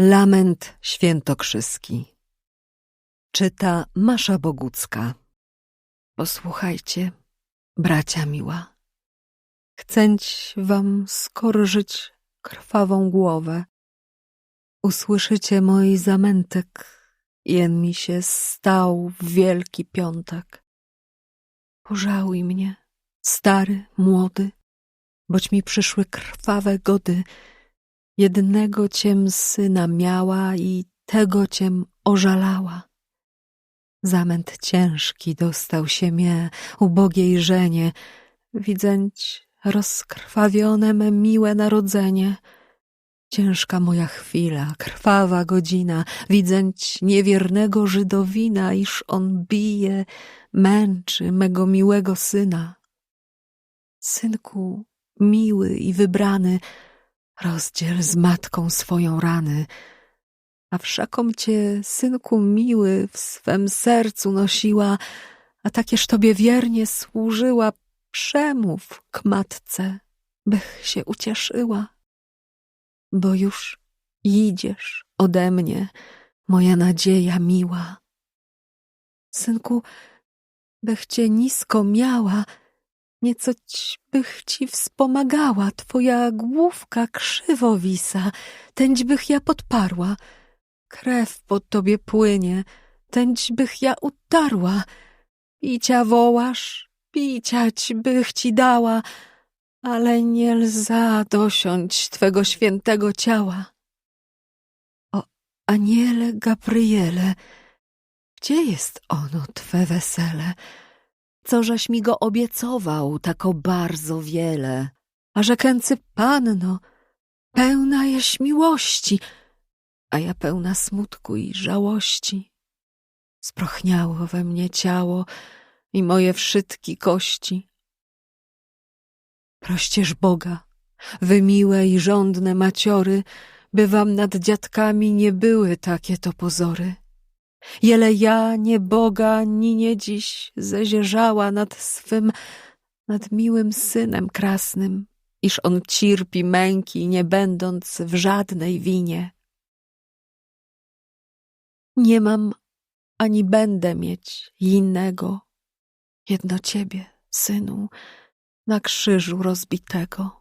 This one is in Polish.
Lament świętokrzyski Czyta Masza Bogucka Posłuchajcie, bracia miła. Chcęć wam skorżyć krwawą głowę. Usłyszycie mój zamętek, jen mi się stał w wielki piątek. Pożałuj mnie, stary, młody, boć mi przyszły krwawe gody. Jednego ciem syna miała i tego ciem ożalała. Zamęt ciężki dostał się mnie, ubogiej żenie, widzęć rozkrwawione me miłe narodzenie. Ciężka moja chwila, krwawa godzina, widzęć niewiernego Żydowina, iż on bije, męczy mego miłego syna. Synku, miły i wybrany, rozdziel z matką swoją rany, a wszakom cię, synku miły, w swem sercu nosiła, a takież tobie wiernie służyła, przemów k matce, bych się ucieszyła. Bo już idziesz ode mnie, moja nadzieja miła. Synku, bych cię nisko miała, niecoć bych ci wspomagała, twoja główka krzywo wisa, tęć bych ja podparła, krew po tobie płynie, tęć bych ja utarła, picia wołasz, piciać bych ci dała, ale nie lza dosiąść twego świętego ciała. O aniele Gabriele, gdzie jest ono twe wesele? Co żeś mi go obiecował tako bardzo wiele? A rzekęcy panno, pełna jeś miłości, a ja pełna smutku i żałości. Sprochniało we mnie ciało i moje wszystkie kości. Proścież Boga, wy miłe i żądne maciory, by wam nad dziadkami nie były takie to pozory. Jele ja, nie Boga, ni nie dziś zezierzała nad swym, nad miłym synem krasnym, iż on cierpi męki, nie będąc w żadnej winie. Nie mam ani będę mieć innego, jedno ciebie, synu, na krzyżu rozbitego.